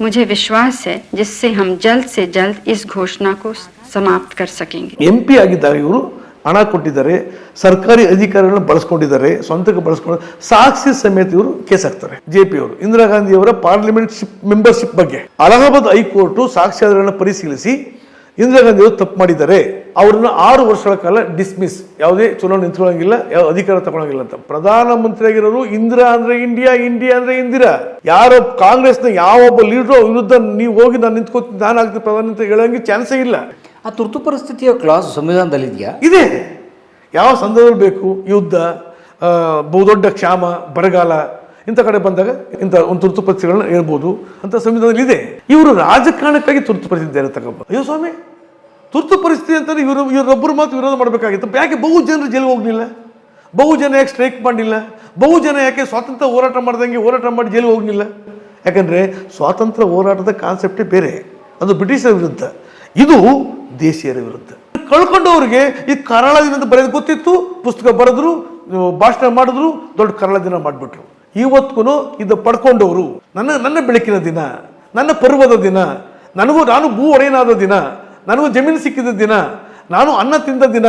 मुझे विश्वास है जिससे हम जल्द से जल्द इस घोषणा को समाप्त कर सकेंगे ಎಂ ಪಿ ಆಗಿದ್ದಾಗ ಇವರು ಹಣ ಕೊಟ್ಟಿದ್ದಾರೆ ಸರ್ಕಾರಿ ಅಧಿಕಾರಿಗಳನ್ನ ಬಳಸ್ಕೊಂಡಿದ್ದಾರೆ ಸ್ವಂತಕ್ಕೆ ಬಳಸ್ಕೊಂಡು ಸಾಕ್ಷಿ ಸಮೇತ ಇವರು ಕೇಸ್ ಹಾಕ್ತಾರೆ ಜೆ ಪಿ ಅವರು ಇಂದಿರಾ ಗಾಂಧಿ ಅವರ ಪಾರ್ಲಿಮೆಂಟ್ ಮೆಂಬರ್ಶಿಪ್ ಬಗ್ಗೆ ಅಲಹಾಬಾದ್ ಹೈಕೋರ್ಟ್ ಸಾಕ್ಷ್ಯಾಧಾರಗಳನ್ನ ಪರಿಶೀಲಿಸಿ ಇಂದಿರಾ ಗಾಂಧಿ ಅವರು ತಪ್ಪು ಮಾಡಿದ್ದಾರೆ ಅವ್ರನ್ನ ಆರು ವರ್ಷಗಳ ಕಾಲ ಡಿಸ್ಮಿಸ್ ಯಾವುದೇ ಚುನಾವಣೆ ನಿಂತ್ಕೊಳ್ಳೋಂಗಿಲ್ಲ ಯಾವ ಅಧಿಕಾರ ತಗೊಳಂಗಿಲ್ಲ ಅಂತ. ಪ್ರಧಾನಮಂತ್ರಿ ಆಗಿರೋರು ಇಂದಿರಾ ಅಂದ್ರೆ ಇಂಡಿಯಾ ಇಂಡಿಯಾ ಅಂದ್ರೆ ಇಂದಿರಾ. ಯಾರೋ ಕಾಂಗ್ರೆಸ್ನ ಯಾವೊಬ್ಬ ಲೀಡರ್ ವಿರುದ್ಧ ನೀವು ಹೋಗಿ ನಾನು ನಿಂತ್ಕೋತೀನಿ ನಾನು ಆಗ್ತೀನಿ ಪ್ರಧಾನಿ ಅಂತ ಹೇಳೋಂಗೆ ಚಾನ್ಸೇ ಇಲ್ಲ. ಆ ತುರ್ತು ಪರಿಸ್ಥಿತಿಯ ಕ್ಲಾಸ್ ಸಂವಿಧಾನದಲ್ಲಿದೆಯಾ? ಇದೆ. ಯಾವ ಸಂದರ್ಭದಲ್ಲಿ ಬೇಕು? ಯುದ್ಧ ಬಹುದೊಡ್ಡ ಕ್ಷಾಮ ಬರಗಾಲ ಇಂಥ ಕಡೆ ಬಂದಾಗ ಇಂಥ ಒಂದು ತುರ್ತು ಪರಿಸ್ಥಿತಿಗಳನ್ನ ಹೇಳ್ಬೋದು ಅಂತ ಸಂವಿಧಾನದಲ್ಲಿ ಇದೆ. ಇವರು ರಾಜಕಾರಣಕ್ಕಾಗಿ ತುರ್ತು ಪರಿಸ್ಥಿತಿ ಇರತಕ್ಕಂಥ ಅಯ್ಯೋ ಸ್ವಾಮಿ, ತುರ್ತು ಪರಿಸ್ಥಿತಿ ಅಂತಂದ್ರೆ ಇವರು, ಇವರೊಬ್ಬರು ಮಾತು ವಿರೋಧ ಮಾಡಬೇಕಾಗಿತ್ತು. ಯಾಕೆ ಬಹು ಜನರು ಜೈಲಿಗೆ ಹೋಗಲಿಲ್ಲ? ಬಹು ಜನ ಯಾಕೆ ಸ್ಟ್ರೈಕ್ ಮಾಡಲಿಲ್ಲ ಬಹು ಜನ ಯಾಕೆ ಸ್ವಾತಂತ್ರ್ಯ ಹೋರಾಟ ಮಾಡ್ದಂಗೆ ಹೋರಾಟ ಮಾಡಿ ಜೈಲಿಗೆ ಹೋಗಲಿಲ್ಲ? ಯಾಕಂದರೆ ಸ್ವಾತಂತ್ರ್ಯ ಹೋರಾಟದ ಕಾನ್ಸೆಪ್ಟೇ ಬೇರೆ. ಅದು ಬ್ರಿಟಿಷರ ವಿರುದ್ಧ. ಇದು ದೇಶೀಯರ ವಿರುದ್ಧ. ಕಳ್ಕೊಂಡವ್ರಿಗೆ ಈ ಕರಾಳ ದಿನ ಅಂತ ಬರೆಯೋದು ಗೊತ್ತಿತ್ತು. ಪುಸ್ತಕ ಬರೆದ್ರು, ಭಾಷಣ ಮಾಡಿದ್ರು, ದೊಡ್ಡ ಕರಾಳ ದಿನ ಮಾಡಿಬಿಟ್ರು. ಇವತ್ತಿಗೂ ಇದು ಪಡ್ಕೊಂಡವರು. ನನ್ನ ನನ್ನ ಬೆಳಕಿನ ದಿನ, ನನ್ನ ಪರ್ವದ ದಿನ, ನನಗೂ ನಾನು ಭೂ ಒಡೆಯನಾದ ದಿನ, ನನಗೂ ಜಮೀನು ಸಿಕ್ಕಿದ ದಿನ, ನಾನು ಅನ್ನ ತಿಂದ ದಿನ,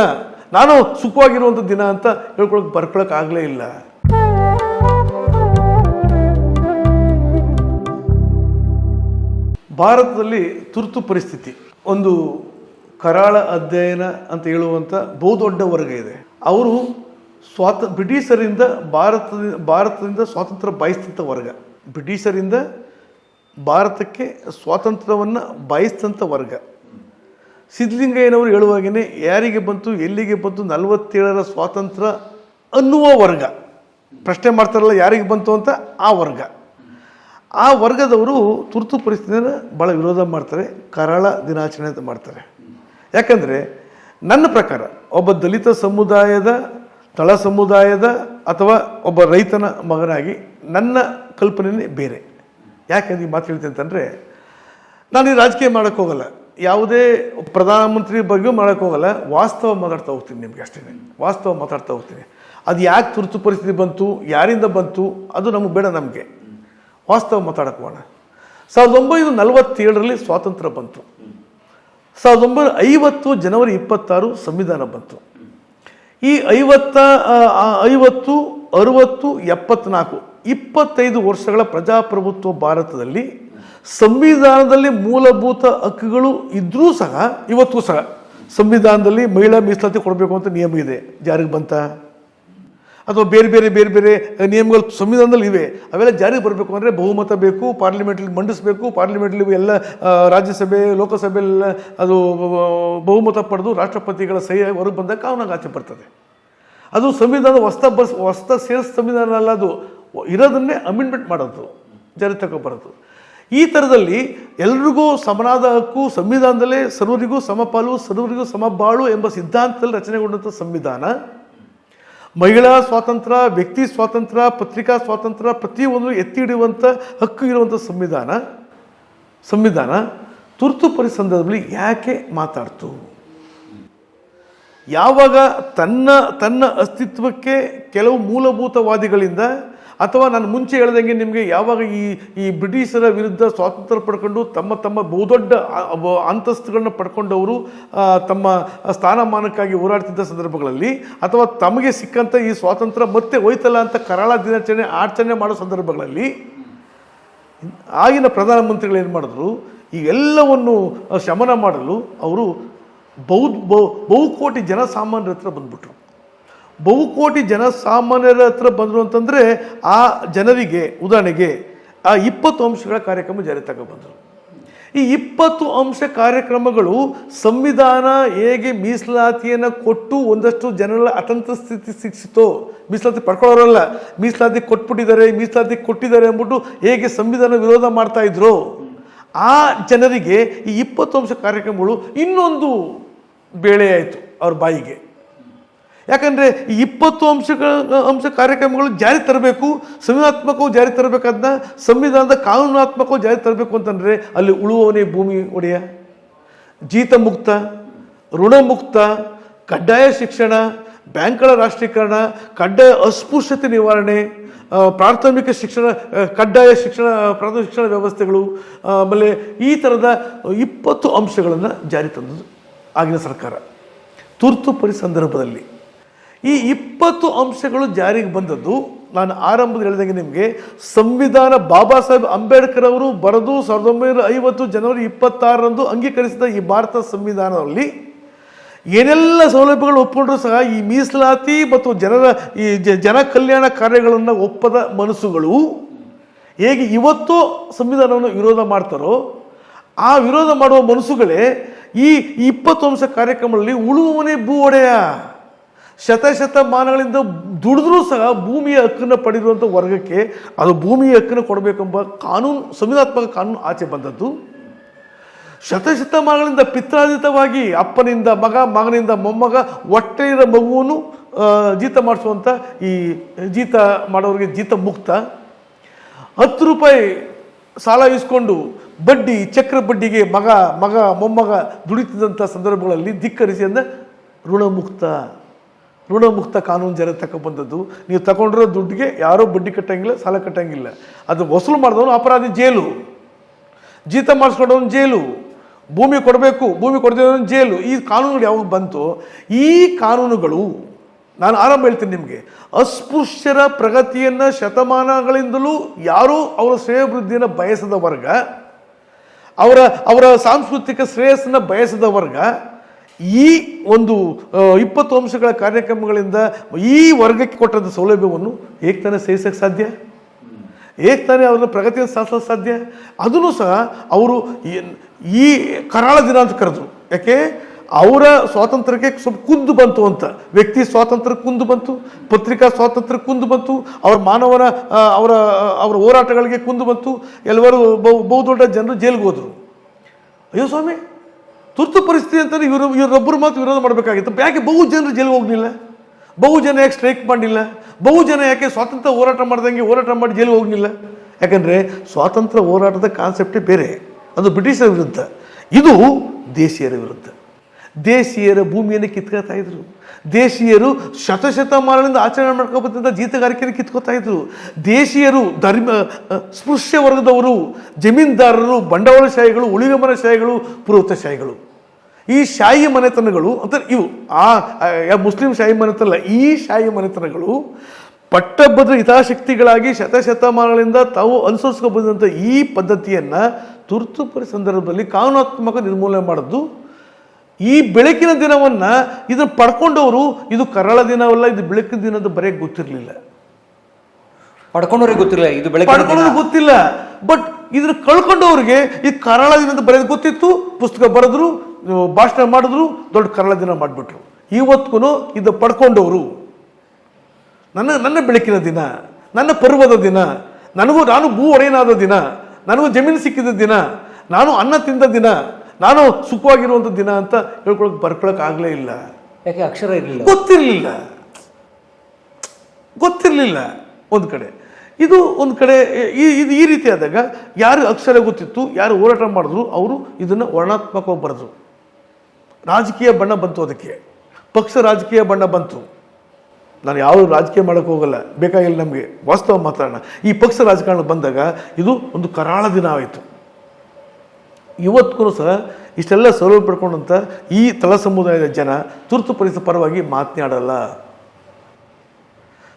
ನಾನು ಸುಖವಾಗಿರುವಂಥ ದಿನ ಅಂತ ಹೇಳ್ಕೊಳಕ್ಕೆ ಬರ್ಕೊಳಕ್ಕೆ ಆಗಲೇ ಇಲ್ಲ. ಭಾರತದಲ್ಲಿ ತುರ್ತು ಪರಿಸ್ಥಿತಿ. ಒಂದು ಕರಾಳ ಅಧ್ಯಯನ ಅಂತ ಹೇಳುವಂಥ ಬಹುದೊಡ್ಡ ವರ್ಗ ಇದೆ. ಅವರು ಸ್ವಾತ, ಬ್ರಿಟಿಷರಿಂದ ಭಾರತ ಭಾರತದಿಂದ ಸ್ವಾತಂತ್ರ್ಯ ಬಯಸ್ತಂಥ ವರ್ಗ. ಬ್ರಿಟಿಷರಿಂದ ಭಾರತಕ್ಕೆ ಸ್ವಾತಂತ್ರ್ಯವನ್ನು ಬಯಸ್ತಂಥ ವರ್ಗ. ಸಿದ್ಧಲಿಂಗಯ್ಯನವರು ಹೇಳುವಾಗೇ ಯಾರಿಗೆ ಬಂತು, ಎಲ್ಲಿಗೆ ಬಂತು, ನಲವತ್ತೇಳರ ಸ್ವಾತಂತ್ರ್ಯ ಅನ್ನುವ ವರ್ಗ. ಪ್ರಶ್ನೆ ಮಾಡ್ತಾರಲ್ಲ, ಯಾರಿಗೆ ಬಂತು ಅಂತ? ಆ ವರ್ಗ. ಆ ವರ್ಗದವರು ತುರ್ತು ಪರಿಸ್ಥಿತಿಯನ್ನು ಭಾಳ ವಿರೋಧ ಮಾಡ್ತಾರೆ, ಕರಾಳ ದಿನಾಚರಣೆ ಅಂತ ಮಾಡ್ತಾರೆ. ಯಾಕಂದರೆ, ನನ್ನ ಪ್ರಕಾರ, ಒಬ್ಬ ದಲಿತ ಸಮುದಾಯದ ತಳ ಸಮುದಾಯದ ಅಥವಾ ಒಬ್ಬ ರೈತನ ಮಗನಾಗಿ ನನ್ನ ಕಲ್ಪನೆಯೇ ಬೇರೆ. ಯಾಕೆ ಅದಕ್ಕೆ ಮಾತು ಹೇಳ್ತೀನಿ ಅಂತಂದರೆ, ನಾನು ಈ ರಾಜಕೀಯ ಮಾಡೋಕ್ಕೆ ಹೋಗಲ್ಲ. ಯಾವುದೇ ಪ್ರಧಾನಮಂತ್ರಿ ಬಗ್ಗೆಯೂ ಮಾಡೋಕ್ಕೆ ಹೋಗಲ್ಲ. ವಾಸ್ತವ ಮಾತಾಡ್ತಾ ಹೋಗ್ತೀನಿ ನಿಮಗೆ ಅಷ್ಟೇ. ವಾಸ್ತವ ಮಾತಾಡ್ತಾ ಹೋಗ್ತೀನಿ. ಅದು ಯಾಕೆ ತುರ್ತು ಪರಿಸ್ಥಿತಿ ಬಂತು, ಯಾರಿಂದ ಬಂತು, ಅದು ನಮಗೆ ಬೇಡ ನಮಗೆ. ವಾಸ್ತವ ಮಾತಾಡಕ್ಕೆ ಹೋಗೋಣ. ಸಾವಿರದ ಒಂಬೈನೂರ ನಲವತ್ತೇಳರಲ್ಲಿ ಸ್ವಾತಂತ್ರ್ಯ ಬಂತು. ಸಾವಿರದ ಒಂಬೈನೂರ ಐವತ್ತು ಜನವರಿ ಇಪ್ಪತ್ತಾರು ಸಂವಿಧಾನ ಬಂತು. ಈ ಐವತ್ತ ಐವತ್ತು, ಅರುವತ್ತು, ಎಪ್ಪತ್ನಾಲ್ಕು, ಇಪ್ಪತ್ತೈದು ವರ್ಷಗಳ ಪ್ರಜಾಪ್ರಭುತ್ವ ಭಾರತದಲ್ಲಿ ಸಂವಿಧಾನದಲ್ಲಿ ಮೂಲಭೂತ ಹಕ್ಕುಗಳು ಇದ್ರೂ ಸಹ, ಇವತ್ತು ಸಹ ಸಂವಿಧಾನದಲ್ಲಿ ಮಹಿಳಾ ಮೀಸಲಾತಿ ಕೊಡಬೇಕು ಅಂತ ನಿಯಮ ಇದೆ. ಜಾರಿಗೆ ಬಂತ? ಅಥವಾ ಬೇರೆ ಬೇರೆ ಬೇರೆ ಬೇರೆ ನಿಯಮಗಳು ಸಂವಿಧಾನದಲ್ಲಿ ಇವೆ. ಅವೆಲ್ಲ ಜಾರಿಗೆ ಬರಬೇಕು ಅಂದರೆ ಬಹುಮತ ಬೇಕು ಪಾರ್ಲಿಮೆಂಟಲ್ಲಿ ಮಂಡಿಸಬೇಕು ಪಾರ್ಲಿಮೆಂಟಲ್ಲಿ ಎಲ್ಲ ರಾಜ್ಯಸಭೆ ಲೋಕಸಭೆಯಲ್ಲ ಅದು ಬಹುಮತ ಪಡೆದು ರಾಷ್ಟ್ರಪತಿಗಳ ಸಹಿ ಹೊರಗೆ ಬಂದಾಗ ಅವನಾಗ ಆಚೆ ಬರ್ತದೆ. ಅದು ಸಂವಿಧಾನ ಹೊಸ್ತ ಬಸ್, ಹೊಸ್ತ ಸೇರಿಸ ಸಂವಿಧಾನ ಅಲ್ಲ ಅದು. ಇರೋದನ್ನೇ ಅಮೆಂಡ್ಮೆಂಟ್ ಮಾಡೋದು, ಜಾರಿ ತಗೊಬರೋದು. ಈ ಥರದಲ್ಲಿ ಎಲ್ರಿಗೂ ಸಮನಾದ ಹಕ್ಕು, ಸಂವಿಧಾನದಲ್ಲೇ ಸರ್ವರಿಗೂ ಸಮಪಾಲು, ಸರ್ವರಿಗೂ ಸಮಬಾಳು ಎಂಬ ಸಿದ್ಧಾಂತದಲ್ಲಿ ರಚನೆಗೊಂಡಂಥ ಸಂವಿಧಾನ ಮಹಿಳಾ ಸ್ವಾತಂತ್ರ್ಯ ವ್ಯಕ್ತಿ ಸ್ವಾತಂತ್ರ್ಯ ಪತ್ರಿಕಾ ಸ್ವಾತಂತ್ರ್ಯ ಪ್ರತಿಯೊಂದು ಎತ್ತಿ ಹಿಡಿಯುವಂಥ ಹಕ್ಕು ಇರುವಂಥ ಸಂವಿಧಾನ ಸಂವಿಧಾನ ತುರ್ತು ಪರಿಸಂದರ್ಭದಲ್ಲಿ ಯಾಕೆ ಮಾತಾಡ್ತು? ಯಾವಾಗ ತನ್ನ ತನ್ನ ಅಸ್ತಿತ್ವಕ್ಕೆ ಕೆಲವು ಮೂಲಭೂತವಾದಿಗಳಿಂದ ಅಥವಾ ನಾನು ಮುಂಚೆ ಹೇಳ್ದಂಗೆ ನಿಮಗೆ ಯಾವಾಗ ಈ ಈ ಬ್ರಿಟಿಷರ ವಿರುದ್ಧ ಸ್ವಾತಂತ್ರ್ಯ ಪಡ್ಕೊಂಡು ತಮ್ಮ ತಮ್ಮ ಬಹುದೊಡ್ಡ ಅಂತಸ್ತುಗಳನ್ನ ಪಡ್ಕೊಂಡವರು ತಮ್ಮ ಸ್ಥಾನಮಾನಕ್ಕಾಗಿ ಹೋರಾಡ್ತಿದ್ದ ಸಂದರ್ಭಗಳಲ್ಲಿ, ಅಥವಾ ತಮಗೆ ಸಿಕ್ಕಂಥ ಈ ಸ್ವಾತಂತ್ರ್ಯ ಮತ್ತೆ ಹೋಯ್ತಲ್ಲ ಅಂತ ಕರಾಳ ದಿನಾಚರಣೆ, ಆಚರಣೆ ಮಾಡೋ ಸಂದರ್ಭಗಳಲ್ಲಿ, ಆಗಿನ ಪ್ರಧಾನಮಂತ್ರಿಗಳು ಏನು ಮಾಡಿದ್ರು ಈ ಶಮನ ಮಾಡಲು ಅವರು ಬಹು- ಬಹುಕೋಟಿ ಜನಸಾಮಾನ್ಯರ ಹತ್ರ ಬಂದ್ಬಿಟ್ರು. ಬಹುಕೋಟಿ ಜನಸಾಮಾನ್ಯರ ಹತ್ರ ಬಂದರು ಅಂತಂದರೆ ಆ ಜನರಿಗೆ, ಉದಾಹರಣೆಗೆ, ಆ ಇಪ್ಪತ್ತು ಅಂಶಗಳ ಕಾರ್ಯಕ್ರಮ ಜಾರಿ ತಗೊಬಂದರು ಈ ಇಪ್ಪತ್ತು ಅಂಶ ಕಾರ್ಯಕ್ರಮಗಳು ಸಂವಿಧಾನ ಹೇಗೆ ಮೀಸಲಾತಿಯನ್ನು ಕೊಟ್ಟು ಒಂದಷ್ಟು ಜನರ ಅತಂತ್ರ ಸ್ಥಿತಿ ಶಿಕ್ಷಿತೋ ಮೀಸಲಾತಿ ಪಡ್ಕೊಳ್ಳೋರಲ್ಲ, ಮೀಸಲಾತಿ ಕೊಟ್ಬಿಟ್ಟಿದ್ದಾರೆ, ಮೀಸಲಾತಿ ಕೊಟ್ಟಿದ್ದಾರೆ ಅಂದ್ಬಿಟ್ಟು ಹೇಗೆ ಸಂವಿಧಾನ ವಿರೋಧ ಮಾಡ್ತಾ ಇದ್ರು, ಆ ಜನರಿಗೆ ಈ ಇಪ್ಪತ್ತು ಅಂಶ ಕಾರ್ಯಕ್ರಮಗಳು ಇನ್ನೊಂದು ಬೇಳೆ ಆಯಿತು ಅವ್ರ ಬಾಯಿಗೆ. ಯಾಕಂದರೆ ಈ ಇಪ್ಪತ್ತು ಅಂಶಗಳ, ಅಂಶ ಕಾರ್ಯಕ್ರಮಗಳು ಜಾರಿ ತರಬೇಕು, ಸಂವಿಧಾನಾತ್ಮಕವು ಜಾರಿ ತರಬೇಕಾದ್ನ ಸಂವಿಧಾನದ ಕಾನೂನಾತ್ಮಕವು ಜಾರಿ ತರಬೇಕು ಅಂತಂದರೆ ಅಲ್ಲಿ ಉಳುವವನೇ ಭೂಮಿ ಒಡೆಯ. ಜೀತ ಮುಕ್ತ ಋಣಮುಕ್ತ ಕಡ್ಡಾಯ ಶಿಕ್ಷಣ, ಬ್ಯಾಂಕ್ಗಳ ರಾಷ್ಟ್ರೀಕರಣ, ಕಡ್ಡಾಯ ಅಸ್ಪೃಶ್ಯತೆ ನಿವಾರಣೆ ಪ್ರಾಥಮಿಕ ಶಿಕ್ಷಣ ಕಡ್ಡಾಯ ಶಿಕ್ಷಣ ಪ್ರಾಥಮಿಕ ಶಿಕ್ಷಣ ವ್ಯವಸ್ಥೆಗಳು ಆಮೇಲೆ ಈ ಥರದ ಇಪ್ಪತ್ತು ಅಂಶಗಳನ್ನು ಜಾರಿ ತಂದದ್ದು ಆಗಿನ ಸರ್ಕಾರ. ತುರ್ತು ಪರಿ ಸಂದರ್ಭದಲ್ಲಿ. ಈ ಇಪ್ಪತ್ತು ಅಂಶಗಳು ಜಾರಿಗೆ ಬಂದದ್ದು ನಾನು ಆರಂಭದಲ್ಲಿ ಹೇಳಿದಂಗೆ ನಿಮಗೆ ಸಂವಿಧಾನ ಬಾಬಾ ಸಾಹೇಬ್ ಅಂಬೇಡ್ಕರ್ ಅವರು ಬರೆದು ಸಾವಿರದ ಒಂಬೈನೂರ ಐವತ್ತು ಜನವರಿ ಇಪ್ಪತ್ತಾರರಂದು ಅಂಗೀಕರಿಸಿದ ಈ ಭಾರತ ಸಂವಿಧಾನದಲ್ಲಿ ಏನೆಲ್ಲ ಸೌಲಭ್ಯಗಳು ಒಪ್ಪಿಕೊಂಡ್ರೂ ಸಹ ಈ ಮೀಸಲಾತಿ ಮತ್ತು ಜನರ ಈ ಜನ ಕಲ್ಯಾಣ ಕಾರ್ಯಗಳನ್ನು ಒಪ್ಪದ ಮನಸ್ಸುಗಳು ಹೇಗೆ ಇವತ್ತು ಸಂವಿಧಾನವನ್ನು ವಿರೋಧ ಮಾಡ್ತಾರೋ ಆ ವಿರೋಧ ಮಾಡುವ ಮನಸ್ಸುಗಳೇ ಈ ಇಪ್ಪತ್ತು ಅಂಶ ಕಾರ್ಯಕ್ರಮದಲ್ಲಿ ಉಳುವವನೇ ಭೂ ಒಡೆಯ ಶತಶತಮಾನಗಳಿಂದ ದುಡಿದ್ರೂ ಸಹ ಭೂಮಿಯ ಹಕ್ಕನ್ನು ಪಡೆದಿರುವಂಥ ವರ್ಗಕ್ಕೆ ಅದು ಭೂಮಿಯ ಹಕ್ಕನ್ನು ಕೊಡಬೇಕೆಂಬ ಕಾನೂನು, ಸಂವಿಧಾನಾತ್ಮಕ ಕಾನೂನು ಆಚೆ ಬಂದದ್ದು. ಶತಶತಮಾನಗಳಿಂದ ಪಿತ್ರಾದಿತವಾಗಿ ಅಪ್ಪನಿಂದ ಮಗ, ಮಗನಿಂದ ಮೊಮ್ಮಗ ಹೊಟ್ಟೆಯಿರೋ ಮಗುವನ್ನು ಜೀತ ಮಾಡಿಸುವಂಥ ಈ ಜೀತ ಮಾಡೋರಿಗೆ ಜೀತ ಮುಕ್ತ. ಹತ್ತು ರೂಪಾಯಿ ಸಾಲ ಇಸ್ಕೊಂಡು ಬಡ್ಡಿ, ಚಕ್ರ ಬಡ್ಡಿಗೆ ಮಗ ಮಗ, ಮೊಮ್ಮಗ ದುಡಿತಿದ್ದಂಥ ಸಂದರ್ಭಗಳಲ್ಲಿ ಧಿಕ್ಕರಿಸಿ ಅಂದರೆ ಋಣಮುಕ್ತ. ಋಣಮುಕ್ತ ಕಾನೂನು ಜಾರಿ ತಗೊಬಂದದ್ದು ನೀವು ತಗೊಂಡಿರೋ ದುಡ್ಡಿಗೆ ಯಾರೂ ಬಡ್ಡಿ ಕಟ್ಟಂಗಿಲ್ಲ, ಸಾಲ ಕಟ್ಟಂಗಿಲ್ಲ. ಅದು ವಸೂಲು ಮಾಡಿದವನು ಅಪರಾಧಿ ಜೈಲು. ಜೀತ ಮಾಡಿಸ್ಕೊಂಡವನು ಜೈಲು. ಭೂಮಿ ಕೊಡಬೇಕು, ಭೂಮಿ ಕೊಡದಿರೋನು ಜೈಲು. ಈ ಕಾನೂನುಗಳು ಯಾವಾಗ ಬಂತು, ಈ ಕಾನೂನುಗಳು, ನಾನು ಆರಂಭ ಹೇಳ್ತೀನಿ ನಿಮಗೆ, ಅಸ್ಪೃಶ್ಯರ ಪ್ರಗತಿಯನ್ನು ಶತಮಾನಗಳಿಂದಲೂ ಯಾರೂ ಅವರ ಶ್ರೇಯಭಿವೃದ್ಧಿಯನ್ನು ಬಯಸದ ವರ್ಗ, ಅವರ ಅವರ ಸಾಂಸ್ಕೃತಿಕ ಶ್ರೇಯಸ್ಸನ್ನು ಬಯಸದ ವರ್ಗ ಈ ಒಂದು ಇಪ್ಪತ್ತು ಅಂಶಗಳ ಕಾರ್ಯಕ್ರಮಗಳಿಂದ ಈ ವರ್ಗಕ್ಕೆ ಕೊಟ್ಟಂಥ ಸೌಲಭ್ಯವನ್ನು ಹೇಗೆ ತಾನೇ ಸೇರಿಸೋಕ್ಕೆ ಸಾಧ್ಯ? ಹೇಗೆ ತಾನೇ ಅವ್ರನ್ನ ಪ್ರಗತಿಯನ್ನು ಸಾಧಿಸೋಕೆ ಸಾಧ್ಯ? ಅದನ್ನು ಸಹ ಅವರು ಈ- ಕರಾಳ ದಿನ ಅಂತ ಕರೆದ್ರು. ಯಾಕೆ? ಅವರ ಸ್ವಾತಂತ್ರ್ಯಕ್ಕೆ ಸ್ವಲ್ಪ ಕುಂದು ಬಂತು ಅಂತ. ವ್ಯಕ್ತಿ ಸ್ವಾತಂತ್ರ್ಯ ಕುಂದು ಬಂತು, ಪತ್ರಿಕಾ ಸ್ವಾತಂತ್ರ್ಯ ಕುಂದು ಬಂತು, ಅವ್ರ ಮಾನವರ ಅವರ ಅವರ ಹೋರಾಟಗಳಿಗೆ ಕುಂದು ಬಂತು. ಎಲ್ಲವರು ಬಹು ಬಹುದೊಡ್ಡ ಜನರು ಜೈಲಿಗೆ ಹೋದರು. ಅಯ್ಯೋ ಸ್ವಾಮಿ ತುರ್ತು ಪರಿಸ್ಥಿತಿ ಅಂತಂದ್ರೆ ಇವರು ಇವರೊಬ್ಬರು ಮಾತ್ರ ವಿರೋಧ ಮಾಡಬೇಕಾಗಿತ್ತು. ಯಾಕೆ ಬಹು ಜನರು ಜೈಲಿಗೆ ಹೋಗಲಿಲ್ಲ? ಬಹು ಜನ ಯಾಕೆ ಸ್ಟ್ರೈಕ್ ಮಾಡಿಲ್ಲ? ಬಹು ಜನ ಯಾಕೆ ಸ್ವಾತಂತ್ರ್ಯ ಹೋರಾಟ ಮಾಡ್ದಂಗೆ ಹೋರಾಟ ಮಾಡಿ ಜೈಲಿಗೆ ಹೋಗಲಿಲ್ಲ? ಯಾಕಂದರೆ ಸ್ವಾತಂತ್ರ್ಯ ಹೋರಾಟದ ಕಾನ್ಸೆಪ್ಟೇ ಬೇರೆ. ಅದು ಬ್ರಿಟಿಷರ ವಿರುದ್ಧ. ಇದು ದೇಶೀಯರ ವಿರುದ್ಧ. ದೇಶೀಯರ ಭೂಮಿಯನ್ನು ಕಿತ್ಕೋತಾ ಇದ್ರು. ದೇಶೀಯರು ಶತಶತಮಾನಗಳಿಂದ ಆಚರಣೆ ಮಾಡ್ಕೋಬಂತ ಜೀತಗಾರಿಕೆಯನ್ನು ಕಿತ್ಕೋತಾ ಇದ್ರು. ದೇಶೀಯರು ಧರ್ಮ ಸ್ಪೃಶ್ಯ ವರ್ಗದವರು ಜಮೀನ್ದಾರರು, ಬಂಡವಾಳಶಾಹಿಗಳು ಉಳಿಗಮನಶಾಹಿಗಳು ಪುರೋಹಿತಶಾಹಿಗಳು. ಈ ಶಾಹಿ ಮನೆತನಗಳು ಅಂತ ಇವು. ಆ ಮುಸ್ಲಿಂ ಶಾಹಿ ಮನೆತನಲ್ಲ ಈ ಶಾಹಿ ಮನೆತನಗಳು ಪಟ್ಟಭದ್ರ ಹಿತಾಸಕ್ತಿಗಳಾಗಿ ಶತಶತಮಾನಗಳಿಂದ ತಾವು ಅನುಸರಿಸ್ಕೊ ಬಂದಂಥ ಈ ಪದ್ಧತಿಯನ್ನು ತುರ್ತು ಪರಿ ಸಂದರ್ಭದಲ್ಲಿ ಕಾನೂನಾತ್ಮಕ ನಿರ್ಮೂಲನೆ ಮಾಡಿದ್ದು ಈ ಬೆಳಕಿನ ದಿನವನ್ನು ಇದನ್ನು ಪಡ್ಕೊಂಡವರು ಇದು ಕರಾಳ ದಿನವಲ್ಲ ಇದು ಬೆಳಕಿನ ದಿನ ಅಂತ ಬರೆಯಕ್ಕೆ ಗೊತ್ತಿರಲಿಲ್ಲ. ಪಡ್ಕೊಂಡವ್ರಿಗೆ ಗೊತ್ತಿಲ್ಲ ಇದು ಬೆಳಕು ಪಡ್ಕೊಂಡವ್ರಿಗೆ ಗೊತ್ತಿಲ್ಲ. ಬಟ್ ಇದನ್ನು ಕಳ್ಕೊಂಡವ್ರಿಗೆ ಈ ಕರಾಳ ದಿನ ಅಂತ ಬರೆಯೋದು ಗೊತ್ತಿತ್ತು ಪುಸ್ತಕ ಬರೆದ್ರು ಭಾಷಣ ಮಾಡಿದ್ರು ದೊಡ್ಡ ಕರಳ ದಿನ ಮಾಡಿಬಿಟ್ರು. ಇವತ್ತಿಗೂ ಇದು ಪಡ್ಕೊಂಡವರು. ನನ್ನ ನನ್ನ ಬೆಳಕಿನ ದಿನ ನನ್ನ ಪರ್ವದ ದಿನ ನನಗೂ ನಾನು ಭೂ ಒಡೆಯನಾದ ದಿನ ನನಗೂ ಜಮೀನು ಸಿಕ್ಕಿದ ದಿನ ನಾನು ಅನ್ನ ತಿಂದ ದಿನ ನಾನು ಸುಖವಾಗಿರುವಂಥ ದಿನ ಅಂತ ಹೇಳ್ಕೊಳಕ್ಕೆ ಬರ್ಕೊಳಕ್ಕೆ ಆಗಲೇ ಇಲ್ಲ. ಯಾಕೆ ಅಕ್ಷರ ಇರಲಿಲ್ಲ? ಗೊತ್ತಿರಲಿಲ್ಲ. ಗೊತ್ತಿರಲಿಲ್ಲ ಒಂದು ಕಡೆ. ಇದು ಒಂದು ಕಡೆ ಈ ಇದು ಈ ರೀತಿ ಆದಾಗ ಯಾರು ಅಕ್ಷರ ಗೊತ್ತಿತ್ತು ಯಾರು ಹೋರಾಟ ಮಾಡಿದ್ರು ಅವರು ಇದನ್ನು ವರ್ಣಾತ್ಮಕವಾಗಿ ಬರೆದ್ರು. ರಾಜಕೀಯ ಬಣ್ಣ ಬಂತು ಅದಕ್ಕೆ. ಪಕ್ಷ ರಾಜಕೀಯ ಬಣ್ಣ ಬಂತು. ನಾನು ಯಾವ ರಾಜಕೀಯ ಮಾಡೋಕ್ಕೆ ಹೋಗಲ್ಲ. ಬೇಕಾಗಿಲ್ಲ ನಮಗೆ. ವಾಸ್ತವ ಮಾತಾಡೋಣ. ಈ ಪಕ್ಷ ರಾಜಕಾರಣ ಬಂದಾಗ ಇದು ಒಂದು ಕರಾಳ ದಿನ ಆಯಿತು. ಇವತ್ತಿಗೂ ಸಹ ಇಷ್ಟೆಲ್ಲ ಸೌಲಭ್ಯ ಪಡ್ಕೊಂಡಂಥ ಈ ತಳ ಸಮುದಾಯದ ಜನ ತುರ್ತು ಪರಿಸರ ಪರವಾಗಿ ಮಾತನಾಡಲ್ಲ.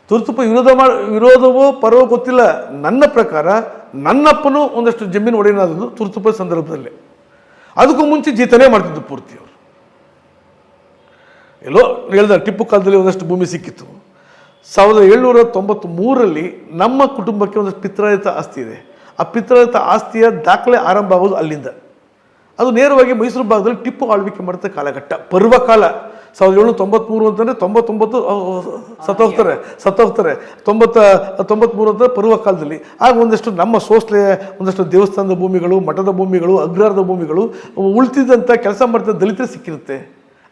ತುರ್ತು ವಿರೋಧ ಮಾಡ, ವಿರೋಧವೋ ಪರವೋ ಗೊತ್ತಿಲ್ಲ. ನನ್ನ ಪ್ರಕಾರ ನನ್ನಪ್ಪನೂ ಒಂದಷ್ಟು ಜಮೀನು ಒಡೆಯನಾದದ್ದು ತುರ್ತುಪ ಸಂದರ್ಭದಲ್ಲಿ. ಅದಕ್ಕೂ ಮುಂಚೆ ಜೀತನೇ ಮಾಡ್ತಿದ್ದು ಪೂರ್ತಿ ಅವರು ಎಲ್ಲೋ ಹೇಳಿದ ಟಿಪ್ಪು ಕಾಲದಲ್ಲಿ ಒಂದಷ್ಟು ಭೂಮಿ ಸಿಕ್ಕಿತ್ತು. ಸಾವಿರದ ಏಳ್ನೂರ ತೊಂಬತ್ತ್ ಮೂರರಲ್ಲಿ ನಮ್ಮ ಕುಟುಂಬಕ್ಕೆ ಒಂದಷ್ಟು ಪಿತ್ರಾಯಿತ ಆಸ್ತಿ ಇದೆ. ಆ ಪಿತ್ರಾಯಿತ ಆಸ್ತಿಯ ದಾಖಲೆ ಆರಂಭ ಆಗೋದು ಅಲ್ಲಿಂದ. ಅದು ನೇರವಾಗಿ ಮೈಸೂರು ಭಾಗದಲ್ಲಿ ಟಿಪ್ಪು ಆಳ್ವಿಕೆ ಮಾಡಿದ ಕಾಲಘಟ್ಟ, ಪರ್ವಕಾಲ. ಸಾವಿರದ ಏಳ್ನೂರ ತೊಂಬತ್ಮೂರು ಅಂತಂದರೆ ತೊಂಬತ್ತೊಂಬತ್ತು ಸತ್ತೋಗ್ತಾರೆ ಸತ್ತೋಗ್ತಾರೆ. ತೊಂಬತ್ತ, ತೊಂಬತ್ಮೂರು ಅಂತ ಪರ್ವ ಕಾಲದಲ್ಲಿ ಆಗ ಒಂದಷ್ಟು ನಮ್ಮ ಸೋಸ್ಲೆ, ಒಂದಷ್ಟು ದೇವಸ್ಥಾನದ ಭೂಮಿಗಳು, ಮಠದ ಭೂಮಿಗಳು, ಅಗ್ರಹಾರದ ಭೂಮಿಗಳು, ಉಳಿತಿದ್ದಂಥ ಕೆಲಸ ಮಾಡ್ತಿದ್ದ ದಲಿತರು ಸಿಕ್ಕಿರುತ್ತೆ.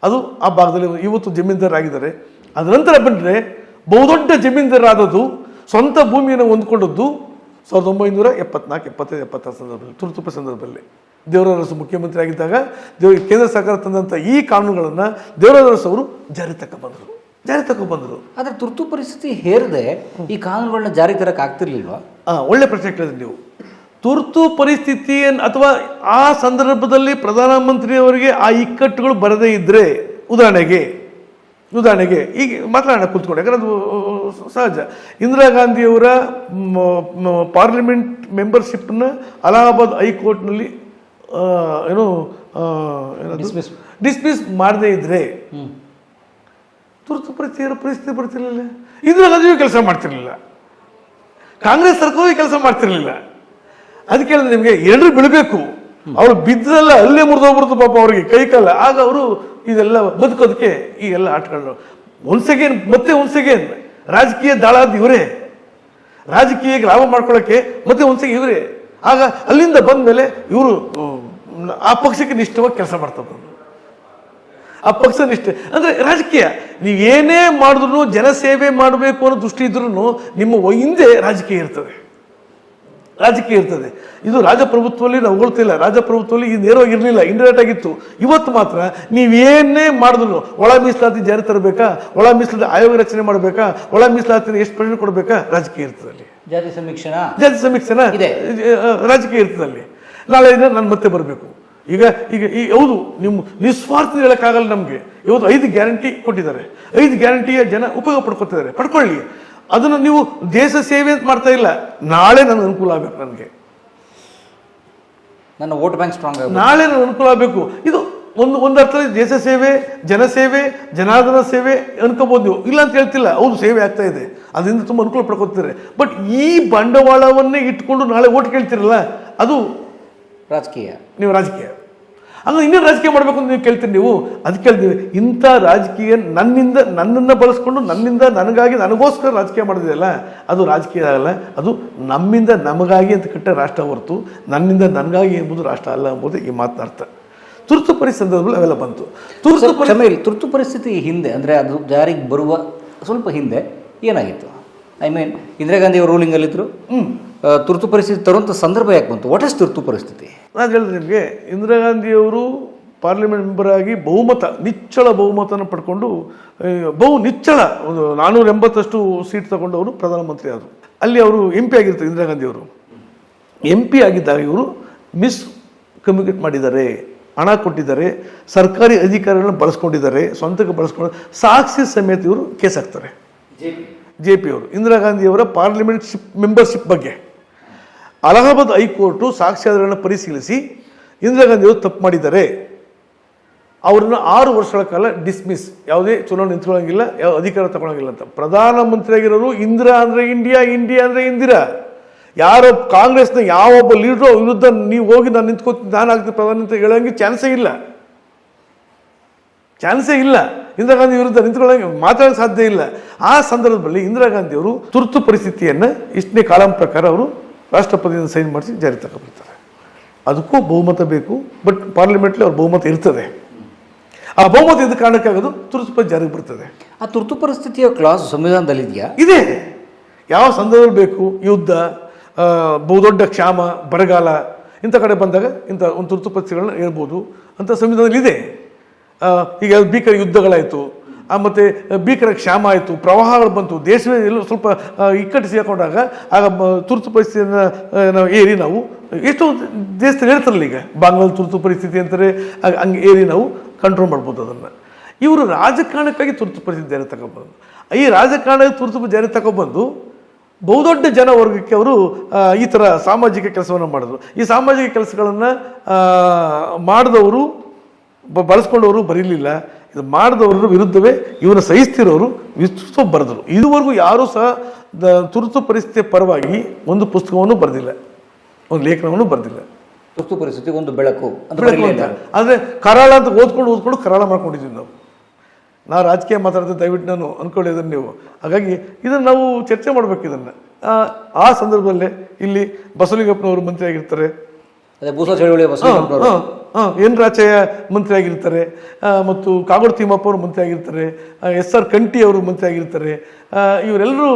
ಅದು ಆ ಭಾಗದಲ್ಲಿ ಇವತ್ತು ಜಮೀನ್ದಾರರಾಗಿದ್ದಾರೆ ಅದರ ನಂತರ ಬಂದರೆ ಬಹುದೊಡ್ಡ ಜಮೀನ್ದಾರರಾದದ್ದು ಸ್ವಂತ ಭೂಮಿಯನ್ನು ಹೊಂದ್ಕೊಂಡದ್ದು ಸಾವಿರದ ಒಂಬೈನೂರ ಎಪ್ಪತ್ನಾಲ್ಕು ಎಪ್ಪತ್ತೈದು ಎಪ್ಪತ್ತಾರು ಸಂದರ್ಭದಲ್ಲಿ ತುರ್ತುಪ ಸಂದರ್ಭದಲ್ಲಿ. ದೇವರಾಜು ಮುಖ್ಯಮಂತ್ರಿ ಆಗಿದ್ದಾಗ ದೇವ ಕೇಂದ್ರ ಸರ್ಕಾರ ತಂದಂಥ ಈ ಕಾನೂನುಗಳನ್ನು ದೇವರಾಜು ಅವರು ಜಾರಿ ತಕ್ಕ ಬಂದರು. ಜಾರಿ ತಗೊಬಂದರು ಆದರೆ ತುರ್ತು ಪರಿಸ್ಥಿತಿ ಹೇರದೆ ಈ ಕಾನೂನುಗಳನ್ನ ಜಾರಿ ತರಕ್ಕೆ ಆಗ್ತಿರ್ಲಿಲ್ವಾ? ಒಳ್ಳೆ ಪ್ರಶ್ನೆ ಕೇಳಿದ್ರಿ ನೀವು. ತುರ್ತು ಪರಿಸ್ಥಿತಿಯನ್ನು ಅಥವಾ ಆ ಸಂದರ್ಭದಲ್ಲಿ ಪ್ರಧಾನಮಂತ್ರಿಯವರಿಗೆ ಆ ಇಕ್ಕಟ್ಟುಗಳು ಬರದೇ ಇದ್ದರೆ ಉದಾಹರಣೆಗೆ ಉದಾಹರಣೆಗೆ ಈಗ ಮಾತನಾಡೋಣ ಕೂತ್ಕೊಂಡು ಯಾಕಂದ್ರೆ ಅದು ಸಹಜ. ಇಂದಿರಾ ಗಾಂಧಿಯವರ ಪಾರ್ಲಿಮೆಂಟ್ ಮೆಂಬರ್ಶಿಪ್ನ ಅಲಹಾಬಾದ್ ಹೈಕೋರ್ಟ್ನಲ್ಲಿ ಏನು ಡಿಸ್ಮಿಸ್ ಡಿಸ್ಮಿಸ್ ಮಾಡದೇ ಇದ್ರೆ ತುರ್ತು ಪರಿಸ್ಥಿತಿ ಪರಿಸ್ಥಿತಿ ಬರ್ತಿರಲಿಲ್ಲ. ಇಂದಿರಾ ಗಾಂಧಿಯೂ ಕೆಲಸ ಮಾಡ್ತಿರಲಿಲ್ಲ. ಕಾಂಗ್ರೆಸ್ ಸರ್ಕಾರವೂ ಕೆಲಸ ಮಾಡ್ತಿರ್ಲಿಲ್ಲ. ಅದಕ್ಕೆ ಹೇಳಿದ್ರೆ ನಿಮಗೆ ಎಲ್ಲರೂ ಬಿಡಬೇಕು? ಅವ್ರು ಬಿದ್ದಲ್ಲ ಅಲ್ಲೇ ಮುರಿದೋಗ್ಬಿಡ್ತು ಪಾಪ ಅವ್ರಿಗೆ ಕೈ ಕಾಲ. ಆಗ ಅವರು ಇದೆಲ್ಲ ಬದುಕೋದಕ್ಕೆ ಈ ಎಲ್ಲ ಆಟಗಳು ಒನ್ಸ್ ಮತ್ತೆ ಒನ್ಸ್ ರಾಜಕೀಯ ದಾಳಾದ ಇವರೇ. ರಾಜಕೀಯಕ್ಕೆ ಲಾಭ ಮಾಡ್ಕೊಳ್ಳೋಕ್ಕೆ ಮತ್ತೆ ಒಂದ್ಸಲ ಇವರೇ. ಆಗ ಅಲ್ಲಿಂದ ಬಂದ ಮೇಲೆ ಇವರು ಆ ಪಕ್ಷಕ್ಕೆ ನಿಷ್ಠವಾಗಿ ಕೆಲಸ ಮಾಡ್ತಾ ಬಂದ್ರು. ಆ ಪಕ್ಷ ನಿಷ್ಠೆ, ಅಂದರೆ ರಾಜಕೀಯ ನೀವು ಏನೇ ಮಾಡಿದ್ರು ಜನಸೇವೆ ಮಾಡಬೇಕು ಅನ್ನೋ ದೃಷ್ಟಿ ಇದ್ರೂ ನಿಮ್ಮ ಹಿಂದೆ ರಾಜಕೀಯ ಇರ್ತದೆ. ರಾಜಕೀಯ ಇರ್ತದೆ. ಇದು ರಾಜಪ್ರಭುತ್ವದಲ್ಲಿ ನಾವು ಹೊಗಳ್ತಿಲ್ಲ ರಾಜಪ್ರಭುತ್ವದಲ್ಲಿ ಇದು ನೇರವಾಗಿ ಇರಲಿಲ್ಲ. ಇಂಡೈರೆಕ್ಟ್ ಆಗಿತ್ತು. ಇವತ್ತು ಮಾತ್ರ ನೀವೇನೇ ಮಾಡಿದ್ರು ಒಳ ಮೀಸಲಾತಿ ಜಾರಿ ತರಬೇಕಾ? ಒಳ ಮೀಸಲಾತಿ ಆಯೋಗ ರಚನೆ ಮಾಡಬೇಕಾ? ಒಳ ಮೀಸಲಾತಿನ ಎಷ್ಟು ಪ್ರಶ್ನೆ ಕೊಡಬೇಕಾ? ರಾಜಕೀಯ ಇರ್ತದೆ ಅಲ್ಲಿ ಜಾತಿ ಸಮೀಕ್ಷಣ ಜಾತಿ ಸಮೀಕ್ಷಣ. ರಾಜಕೀಯ ಇರ್ತದೆ ಅಲ್ಲಿ ನಾಳೆ ನಾನು ಮತ್ತೆ ಬರಬೇಕು. ಈಗ ಈಗ ಈ ಹೌದು ನಿಮ್ಮ ನಿಸ್ವಾರ್ಥ ಹೇಳೋಕ್ಕಾಗಲ್ಲ ನಮಗೆ. ಇವತ್ತು ಐದು ಗ್ಯಾರಂಟಿ ಕೊಟ್ಟಿದ್ದಾರೆ. ಐದು ಗ್ಯಾರಂಟಿಯ ಜನ ಉಪಯೋಗ ಪಡ್ಕೊತಿದ್ದಾರೆ. ಪಡ್ಕೊಳ್ಳಿ. ಅದನ್ನು ನೀವು ದೇಶ ಸೇವೆ ಅಂತ ಮಾಡ್ತಾ ಇಲ್ಲ. ನಾಳೆ ನನಗೆ ಅನುಕೂಲ ಆಗಬೇಕು ನನಗೆ. ನನ್ನ ವೋಟ್ ಬ್ಯಾಂಕ್ ಸ್ಟ್ರಾಂಗ್ ನಾಳೆ ನನಗೆ ಅನುಕೂಲ ಆಗಬೇಕು. ಇದು ಒಂದು ಒಂದು ಅರ್ಥದಲ್ಲಿ ದೇಶ ಸೇವೆ ಜನಸೇವೆ ಜನಾರ್ದನ ಸೇವೆ ಅನ್ಕೋಬೋದು ನೀವು. ಇಲ್ಲ ಅಂತ ಹೇಳ್ತಿಲ್ಲ. ಹೌದು ಸೇವೆ ಆಗ್ತಾ ಇದೆ. ಅದರಿಂದ ತುಂಬ ಅನುಕೂಲ ಪಡ್ಕೊತಿದ್ದಾರೆ ಬಟ್ ಈ ಬಂಡವಾಳವನ್ನೇ ಇಟ್ಕೊಂಡು ನಾಳೆ ಓಟ್ ಕೇಳ್ತಿರಲ್ಲ ಅದು ರಾಜಕೀಯ. ನೀವು ರಾಜಕೀಯ. ಅಂದ್ರೆ ಇನ್ನೇನು ರಾಜಕೀಯ ಮಾಡಬೇಕು ಅಂತ ನೀವು ಕೇಳ್ತೀರಿ ನೀವು? ಅದಕ್ಕೆ ಕೇಳ್ತೀವಿ ಇಂಥ ರಾಜಕೀಯ ನನ್ನಿಂದ ನನ್ನನ್ನು ಬಳಸ್ಕೊಂಡು ನನ್ನಿಂದ ನನಗಾಗಿ ನನಗೋಸ್ಕರ ರಾಜಕೀಯ ಮಾಡೋದಿದೆಯಲ್ಲ ಅದು ರಾಜಕೀಯ ಆಗಲ್ಲ ಅದು ನಮ್ಮಿಂದ ನಮಗಾಗಿ ಅಂತ ಕಟ್ಟ ರಾಷ್ಟ್ರ ಹೊರತು ನನ್ನಿಂದ ನನಗಾಗಿ ಎಂಬುದು ರಾಷ್ಟ್ರ ಅಲ್ಲ ಎಂಬುದು ಈ ಮಾತಿನ ಅರ್ಥ. ತುರ್ತು ಪರಿಸ್ಥಿತಿ ಸಂದರ್ಭದಲ್ಲಿ ಅವೆಲ್ಲ ಬಂತು. ತುರ್ತು ಪರಿಸ್ಥಿತಿ ಪರಿ ತುರ್ತು ಪರಿಸ್ಥಿತಿ ಹಿಂದೆ ಅಂದರೆ ಅದು ಜಾರಿಗೆ ಬರುವ ಸ್ವಲ್ಪ ಹಿಂದೆ ಏನಾಗಿತ್ತು? ಐ ಮೀನ್ ಇಂದಿರಾ ಗಾಂಧಿ ಅವರು ರೂಲಿಂಗಲ್ಲಿದ್ದರು ತುರ್ತು ಪರಿಸ್ಥಿತಿ ತರುವಂಥ ಸಂದರ್ಭ ಯಾಕೆ ಬಂತು? ವಾಟ್ ಇಸ್ ತುರ್ತು ಪರಿಸ್ಥಿತಿ? ನಾನು ಹೇಳಿದೆ ನಿಮಗೆ ಇಂದಿರಾ ಗಾಂಧಿಯವರು ಪಾರ್ಲಿಮೆಂಟ್ ಮೆಂಬರಾಗಿ ಆಗಿ ಬಹುಮತ ನಿಚ್ಚಳ ಬಹುಮತನ ಪಡ್ಕೊಂಡು ಬಹು ನಿಚ್ಚಳ ಒಂದು ನಾನ್ನೂರ ಎಂಬತ್ತಷ್ಟು ಸೀಟ್ ತಗೊಂಡವರು ಪ್ರಧಾನಮಂತ್ರಿ ಆದರು. ಅಲ್ಲಿ ಅವರು ಎಂ ಪಿ ಆಗಿರ್ತಾರೆ ಇಂದಿರಾ ಗಾಂಧಿಯವರು. ಎಂ ಪಿ ಆಗಿದ್ದಾಗ ಇವರು ಮಿಸ್ ಕಮ್ಯುನಿಕೇಟ್ ಮಾಡಿದ್ದಾರೆ ಹಣ ಕೊಟ್ಟಿದ್ದಾರೆ ಸರ್ಕಾರಿ ಅಧಿಕಾರಿಗಳನ್ನ ಬಳಸ್ಕೊಂಡಿದ್ದಾರೆ ಸ್ವಂತಕ್ಕೆ ಬಳಸ್ಕೊಂಡು ಸಾಕ್ಷಿ ಸಮೇತ ಇವರು ಕೇಸ್ ಹಾಕ್ತಾರೆ. ಜೆ ಪಿ ಅವರು ಇಂದಿರಾ ಗಾಂಧಿಯವರ ಪಾರ್ಲಿಮೆಂಟ್ ಶಿಪ್ ಮೆಂಬರ್ಶಿಪ್ ಬಗ್ಗೆ. ಅಲಹಾಬಾದ್ ಹೈಕೋರ್ಟು ಸಾಕ್ಷ್ಯಾಧಾರಗಳನ್ನು ಪರಿಶೀಲಿಸಿ ಇಂದಿರಾ ಗಾಂಧಿಯವರು ತಪ್ಪು ಮಾಡಿದ್ದಾರೆ. ಅವರನ್ನು ಆರು ವರ್ಷಗಳ ಕಾಲ ಡಿಸ್ಮಿಸ್ ಯಾವುದೇ ಚುನಾವಣೆ ನಿಂತ್ಕೊಳ್ಳೋಂಗಿಲ್ಲ, ಯಾವ ಅಧಿಕಾರ ತಗೊಳಂಗಿಲ್ಲ ಅಂತ. ಪ್ರಧಾನಮಂತ್ರಿಯಾಗಿರೋರು ಇಂದಿರಾ ಅಂದರೆ ಇಂಡಿಯಾ ಇಂಡಿಯಾ ಅಂದರೆ ಇಂದಿರಾ. ಯಾರೋ ಕಾಂಗ್ರೆಸ್ನ ಯಾವೊಬ್ಬ ಲೀಡ್ರು ವಿರುದ್ಧ ನೀವು ಹೋಗಿ ನಾನು ನಿಂತ್ಕೋತೀನಿ, ನಾನು ಆಗ್ತೀನಿ ಪ್ರಧಾನಿ ಹೇಳೋಂಗೆ ಚಾನ್ಸೇ ಇಲ್ಲ. ಚಾನ್ಸೇ ಇಲ್ಲ. ಇಂದಿರಾ ಗಾಂಧಿ ವಿರುದ್ಧ ನಿಂತ್ಕೊಳ್ಳೋಂಗೆ ಮಾತಾಡೋಕೆ ಸಾಧ್ಯ ಇಲ್ಲ. ಆ ಸಂದರ್ಭದಲ್ಲಿ ಇಂದಿರಾ ಗಾಂಧಿಯವರು ತುರ್ತು ಪರಿಸ್ಥಿತಿಯನ್ನು ಇಷ್ಟನೇ ಕಾಲಂ ಪ್ರಕಾರ ಅವರು ರಾಷ್ಟ್ರಪತಿಯಿಂದ ಸೈನ್ ಮಾಡಿಸಿ ಜಾರಿ ತಗೊಬರ್ತಾರೆ ಅದಕ್ಕೂ ಬಹುಮತ ಬೇಕು ಬಟ್ ಪಾರ್ಲಿಮೆಂಟ್ಲಿ ಅವ್ರ ಬಹುಮತ ಇರ್ತದೆ. ಆ ಬಹುಮತ ಇದ್ದ ಕಾರಣಕ್ಕಾಗೋದು ತುರ್ತು ಜಾರಿಗೆ ಬರ್ತದೆ. ಆ ತುರ್ತು ಪರಿಸ್ಥಿತಿಯ ಕ್ಲಾಸ್ ಸಂವಿಧಾನದಲ್ಲಿ ಇದೆಯಾ? ಇದೆ. ಯಾವ ಸಂದರ್ಭದಲ್ಲಿ ಬೇಕು? ಯುದ್ಧ ಬಹುದೊಡ್ಡ ಕ್ಷಾಮ ಬರಗಾಲ ಇಂಥ ಕಡೆ ಬಂದಾಗ ಇಂಥ ಒಂದು ತುರ್ತು ಪರಿಸ್ಥಿತಿಗಳನ್ನ ಹೇಳ್ಬೋದು ಅಂತ ಸಂವಿಧಾನದಲ್ಲಿ ಇದೆ. ಈಗ ಭೀಕರ ಯುದ್ಧಗಳಾಯಿತು ಮತ್ತೆ ಭೀಕರ ಕ್ಷಾಮ ಆಯಿತು, ಪ್ರವಾಹಗಳು ಬಂತು, ದೇಶವೇ ಎಲ್ಲ ಸ್ವಲ್ಪ ಇಕ್ಕಟ್ಟು ಸಿಗಾಕೊಂಡಾಗ ಆಗ ತುರ್ತು ಪರಿಸ್ಥಿತಿಯನ್ನು ನಾವು ಏರಿ ನಾವು, ಎಷ್ಟೋ ದೇಶದಲ್ಲಿ ಹೇಳ್ತಾರಲ್ಲ ಈಗ ಬಾಂಗ್ಲಾದ ತುರ್ತು ಪರಿಸ್ಥಿತಿ ಅಂತಾರೆ ಹಂಗೆ ಏರಿ ನಾವು ಕಂಟ್ರೋಲ್ ಮಾಡ್ಬೋದು ಅದನ್ನು. ಇವರು ರಾಜಕಾರಣಕ್ಕಾಗಿ ತುರ್ತು ಪರಿಸ್ಥಿತಿ ಜಾರಿ ತಗೊಬಂದು ಈ ರಾಜಕಾರಣ ತುರ್ತು ಜಾರಿ ತಗೊಬಂದು ಬಹುದೊಡ್ಡ ಜನ ವರ್ಗಕ್ಕೆ ಅವರು ಈ ಥರ ಸಾಮಾಜಿಕ ಕೆಲಸವನ್ನು ಮಾಡಿದ್ರು. ಈ ಸಾಮಾಜಿಕ ಕೆಲಸಗಳನ್ನು ಮಾಡಿದವರು ಬಳಸ್ಕೊಂಡವರು ಬರೀಲಿಲ್ಲ. ಇದು ಮಾಡಿದವರ ವಿರುದ್ಧವೇ ಇವನು ಸಹಿಸ್ತಿರೋರು ವಿಸ್ತೃತ ಬರೆದರು. ಇದುವರೆಗೂ ಯಾರೂ ಸಹ ದ ತುರ್ತು ಪರಿಸ್ಥಿತಿಯ ಪರವಾಗಿ ಒಂದು ಪುಸ್ತಕವನ್ನು ಬರೆದಿಲ್ಲ. ಒಂದು ಲೇಖನವನ್ನು ಬರೆದಿಲ್ಲ. ತುರ್ತು ಪರಿಸ್ಥಿತಿ ಒಂದು ಬೆಳಕು ಅಂದರೆ ಕರಾಳ ಅಂತ ಓದ್ಕೊಂಡು ಓದ್ಕೊಂಡು ಕರಾಳ ಮಾಡ್ಕೊಂಡಿದ್ದೀವಿ ನಾವು. ನಾ ರಾಜಕೀಯ ಮಾತಾಡಿದ್ರೆ ದಯವಿಟ್ಟು ನಾನು ಇದನ್ನು ನೀವು. ಹಾಗಾಗಿ ಇದನ್ನು ನಾವು ಚರ್ಚೆ ಮಾಡಬೇಕು ಇದನ್ನು. ಆ- ಆ ಸಂದರ್ಭದಲ್ಲೇ ಇಲ್ಲಿ ಬಸವಲಿಂಗಪ್ಪನವರು ಮಂತ್ರಿ ಆಗಿರ್ತಾರೆ ಅದೇ ಭೂಸಾ ಚಳುವಳಿ ಬಸವಣ್ಣನವರು ಎನ್ ರಾಚಯ್ಯ ಮಂತ್ರಿ ಆಗಿರ್ತಾರೆ ಆ, ಮತ್ತು ಕಾಗೋಡು ತಿಮ್ಮಪ್ಪ ಅವರು ಮಂತ್ರಿ ಆಗಿರ್ತಾರೆ ಎಸ್ ಆರ್ ಕಂಠಿ ಅವರು ಮಂತ್ರಿ ಆಗಿರ್ತಾರೆ ಇವರೆಲ್ಲರೂ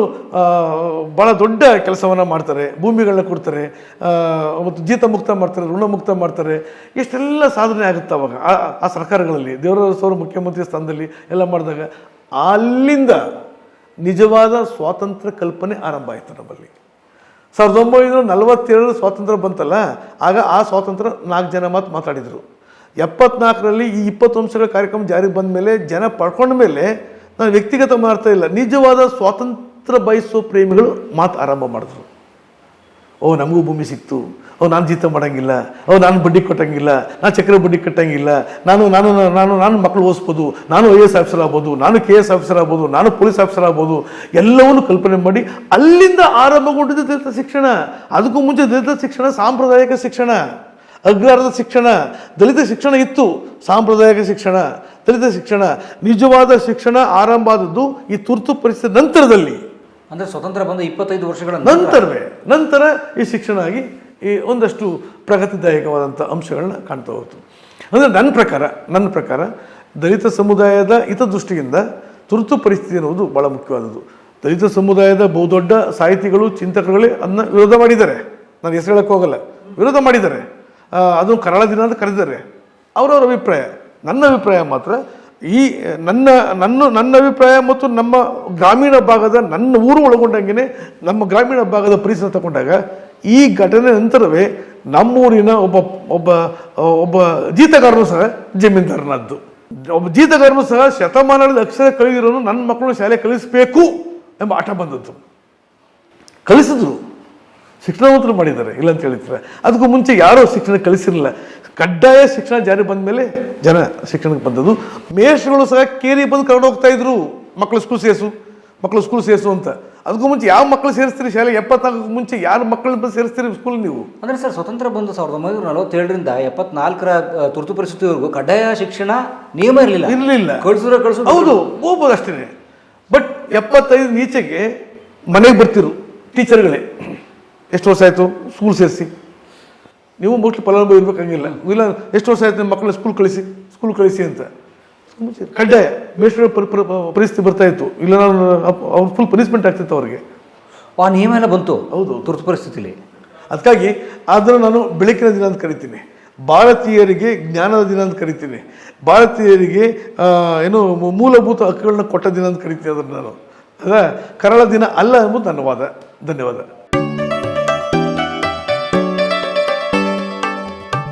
ಭಾಳ ದೊಡ್ಡ ಕೆಲಸವನ್ನು ಮಾಡ್ತಾರೆ ಭೂಮಿಗಳನ್ನ ಕೊಡ್ತಾರೆ ಮತ್ತು ಜೀತ ಮುಕ್ತ ಮಾಡ್ತಾರೆ ಋಣಮುಕ್ತ ಮಾಡ್ತಾರೆ ಇಷ್ಟೆಲ್ಲ ಸಾಧನೆ ಆಗುತ್ತೆ ಅವಾಗ ಆ- ಆ ಸರ್ಕಾರಗಳಲ್ಲಿ ದೇವರ ಸೌರ ಮುಖ್ಯಮಂತ್ರಿ ಸ್ಥಾನದಲ್ಲಿ ಎಲ್ಲ ಮಾಡಿದಾಗ ಅಲ್ಲಿಂದ ನಿಜವಾದ ಸ್ವಾತಂತ್ರ್ಯ ಕಲ್ಪನೆ ಆರಂಭ ಆಯಿತು ನಮ್ಮಲ್ಲಿ. ಸಾವಿರದ ಒಂಬೈನೂರ ನಲವತ್ತೇಳರ ಸ್ವಾತಂತ್ರ್ಯ ಬಂತಲ್ಲ, ಆಗ ಆ ಸ್ವಾತಂತ್ರ್ಯ ನಾಲ್ಕು ಜನ ಮಾತು ಮಾತಾಡಿದರು. ಎಪ್ಪತ್ನಾಲ್ಕರಲ್ಲಿ ಈ ಇಪ್ಪತ್ತು ಅಂಶಗಳ ಕಾರ್ಯಕ್ರಮ ಜಾರಿಗೆ ಬಂದ ಮೇಲೆ ಜನ ಪಡ್ಕೊಂಡ ಮೇಲೆ ನಾನು ವ್ಯಕ್ತಿಗತ ಮಾಡ್ತಾ ಇಲ್ಲ, ನಿಜವಾದ ಸ್ವಾತಂತ್ರ್ಯ ಬಯಸೋ ಪ್ರೇಮಿಗಳು ಮಾತು ಆರಂಭ ಮಾಡಿದ್ರು. ಓ ನಮಗೂ ಭೂಮಿ ಸಿಕ್ತು. ಓ ನಾನು ಜೀತ ಮಾಡೋಂಗಿಲ್ಲ. ಓ ನಾನು ಬಡ್ಡಿ ಕಟ್ಟಂಗಿಲ್ಲ. ನಾನು ಚಕ್ರ ಬಡ್ಡಿ ಕಟ್ಟಂಗಿಲ್ಲ. ನಾನು ನಾನು ನಾನು ನಾನು ಮಕ್ಕಳು ಓದಿಸ್ಬೋದು. ನಾನು ಐ ಎಸ್ ಆಫೀಸರ್ ಆಗ್ಬೋದು. ನಾನು ಕೆ ಎಸ್ ಆಫೀಸರ್ ಆಗ್ಬೋದು. ನಾನು ಪೊಲೀಸ್ ಆಫೀಸರ್ ಆಗ್ಬೋದು. ಎಲ್ಲವನ್ನು ಕಲ್ಪನೆ ಮಾಡಿ ಅಲ್ಲಿಂದ ಆರಂಭಗೊಂಡಿದ್ದು ದಲಿತ ಶಿಕ್ಷಣ. ಅದಕ್ಕೂ ಮುಂಚೆ ದಲಿತ ಶಿಕ್ಷಣ ಸಾಂಪ್ರದಾಯಿಕ ಶಿಕ್ಷಣ. ಅಗ್ರಾರದ ಶಿಕ್ಷಣ. ದಲಿತ ಶಿಕ್ಷಣ ಇತ್ತು. ಸಾಂಪ್ರದಾಯಿಕ ಶಿಕ್ಷಣ. ದಲಿತ ಶಿಕ್ಷಣ. ನಿಜವಾದ ಶಿಕ್ಷಣ ಆರಂಭ ಆದದ್ದು ಈ ತುರ್ತು ಪರಿಸ್ಥಿತಿ ನಂತರದಲ್ಲಿ. ಅಂದ್ರೆ ಸ್ವತಂತ್ರ ಬಂದ ಇಪ್ಪತ್ತೈದು ವರ್ಷಗಳ ನಂತರವೇ. ನಂತರ ಈ ಶಿಕ್ಷಣ ಆಗಿ ಈ ಒಂದಷ್ಟು ಪ್ರಗತಿದಾಯಕವಾದಂಥ ಅಂಶಗಳನ್ನ ಕಾಣ್ತಾ ಹೋಯ್ತು ಅಂದರೆ ನನ್ನ ಪ್ರಕಾರ ನನ್ನ ಪ್ರಕಾರ ದಲಿತ ಸಮುದಾಯದ ಹಿತದೃಷ್ಟಿಯಿಂದ ತುರ್ತು ಪರಿಸ್ಥಿತಿ ಅನ್ನೋದು ಭಾಳ ಮುಖ್ಯವಾದದ್ದು. ದಲಿತ ಸಮುದಾಯದ ಬಹುದೊಡ್ಡ ಸಾಹಿತಿಗಳು, ಚಿಂತಕರುಗಳೇ ಅದನ್ನ ವಿರೋಧ ಮಾಡಿದ್ದಾರೆ. ನಾನು ಹೆಸರು ಹೇಳಕ್ಕೆ ಹೋಗಲ್ಲ. ವಿರೋಧ ಮಾಡಿದ್ದಾರೆ. ಅದು ಕರಾಳ ದಿನ ಅಂತ ಕರೆದಿದ್ದಾರೆ. ಅವರವರ ಅಭಿಪ್ರಾಯ, ನನ್ನ ಅಭಿಪ್ರಾಯ ಮಾತ್ರ ಈ, ನನ್ನ ನನ್ನ ನನ್ನ ಅಭಿಪ್ರಾಯ ಮತ್ತು ನಮ್ಮ ಗ್ರಾಮೀಣ ಭಾಗದ ನನ್ನ ಊರು ಒಳಗೊಂಡಂಗೆ ನಮ್ಮ ಗ್ರಾಮೀಣ ಭಾಗದ ಪರಿಸರ ತಗೊಂಡಾಗ ಈ ಘಟನೆ ನಂತರವೇ ನಮ್ಮೂರಿನ ಒಬ್ಬ ಒಬ್ಬ ಒಬ್ಬ ಜೀತಗಾರನು ಸಹ ಜಮೀನ್ದಾರನದ್ದು. ಒಬ್ಬ ಜೀತಗಾರನು ಸಹ ಶತಮಾನದ ಅಕ್ಷರ ಕಲಿದಿರೋನು ನನ್ನ ಮಕ್ಕಳು ಶಾಲೆ ಕಲಿಸಬೇಕು ಎಂಬ ಆಟ ಬಂದದ್ದು. ಕಲಿಸಿದ್ರು. ಶಿಕ್ಷಣವಂತರು ಮಾಡಿದ್ದಾರೆ, ಇಲ್ಲ ಅಂತ ಹೇಳಿದ್ರೆ. ಅದಕ್ಕೂ ಮುಂಚೆ ಯಾರೋ ಶಿಕ್ಷಣ ಕಲಿಸಿರಲಿಲ್ಲ. ಕಡ್ಡಾಯ ಶಿಕ್ಷಣ ಜಾರಿ ಬಂದ ಮೇಲೆ ಜನ ಶಿಕ್ಷಣಕ್ಕೆ ಬಂದದ್ದು. ಮೇಷಗಳು ಸಹ ಕೇರಿ ಬಂದು ಕರ್ಕೊಂಡು ಹೋಗ್ತಾ ಇದ್ರು. ಮಕ್ಕಳು ಸ್ಕೂಲ್ ಸೇರಿಸು, ಮಕ್ಕಳು ಸ್ಕೂಲ್ ಸೇರಿಸು ಅಂತ. ಅದಕ್ಕೂ ಮುಂಚೆ ಯಾವ ಮಕ್ಕಳು ಸೇರಿಸ್ತೀರಿ ಶಾಲೆ ಎಪ್ಪತ್ನಾಲ್ಕು ಮುಂಚೆ ಯಾರು ಮಕ್ಕಳನ್ನ ಸೇರಿಸ್ತೀರಿ ಸ್ಕೂಲ್ ನೀವು? ಅಂದ್ರೆ ಸರ್ ಸ್ವತಂತ್ರ ಬಂದು ಸಾವಿರದ ಒಂಬೈನೂರ ನಲವತ್ತೇಳರಿಂದ ಎಪ್ಪತ್ನಾಲ್ಕರ ತುರ್ತು ಪರಿಸ್ಥಿತಿವರೆಗೂ ಕಡ್ಡಾಯ ಶಿಕ್ಷಣ ನಿಯಮ ಇರಲಿಲ್ಲ. ಇರಲಿಲ್ಲ. ಕಳಿಸಿದ್ರೆ ಕಳಿಸೋದು. ಹೌದು ಹೋಗ್ಬೋದು ಅಷ್ಟೇ ಬಟ್ ಎಪ್ಪತ್ತೈದು ನೀಚೆಗೆ ಮನೆಗೆ ಬರ್ತಿರು ಟೀಚರ್ಗಳೇ ಎಷ್ಟು ವರ್ಷ ಆಯಿತು? ಸ್ಕೂಲ್ ಸೇರಿಸಿ. ನೀವು ಮೋಸ್ಟ್ಲಿ ಫಲಾನುಭವಿ ಇರಬೇಕಾಗಿಲ್ಲ. ಇಲ್ಲ ಎಷ್ಟು ವರ್ಷ ಆಯಿತು ನಿಮ್ಮ ಮಕ್ಕಳು ಸ್ಕೂಲ್ ಕಳಿಸಿ? ಸ್ಕೂಲ್ ಕಳಿಸಿ ಅಂತ. ಕಡ್ಡಾಯ ಪರಿ- ಪರಿಸ್ಥಿತಿ ಬರ್ತಾ ಇತ್ತು. ಇಲ್ಲ ನಾನು ಅವ್ರು ಫುಲ್ ಪನಿಷ್ಮೆಂಟ್ ಆಗ್ತಿತ್ತು ಅವರಿಗೆ. ಆ ನಿಯಮ ಎಲ್ಲ ಬಂತು ಹೌದು. ತುರ್ತು ಪರಿಸ್ಥಿತಿಲಿ. ಅದಕ್ಕಾಗಿ ಅದನ್ನು ನಾನು ಬೆಳಕಿನ ದಿನ ಅಂತ ಕರಿತೀನಿ. ಭಾರತೀಯರಿಗೆ ಜ್ಞಾನದ ದಿನ ಅಂತ ಕರಿತೀನಿ. ಭಾರತೀಯರಿಗೆ ಏನು ಮೂಲಭೂತ ಹಕ್ಕುಗಳನ್ನ ಕೊಟ್ಟ ದಿನ ಅಂತ ಕರಿತೀನಿ ಅದನ್ನು ನಾನು. ಅದ ಕರಳ ದಿನ ಅಲ್ಲ ಎಂಬುದು ಧನ್ಯವಾದ ವಾದ. ಧನ್ಯವಾದ.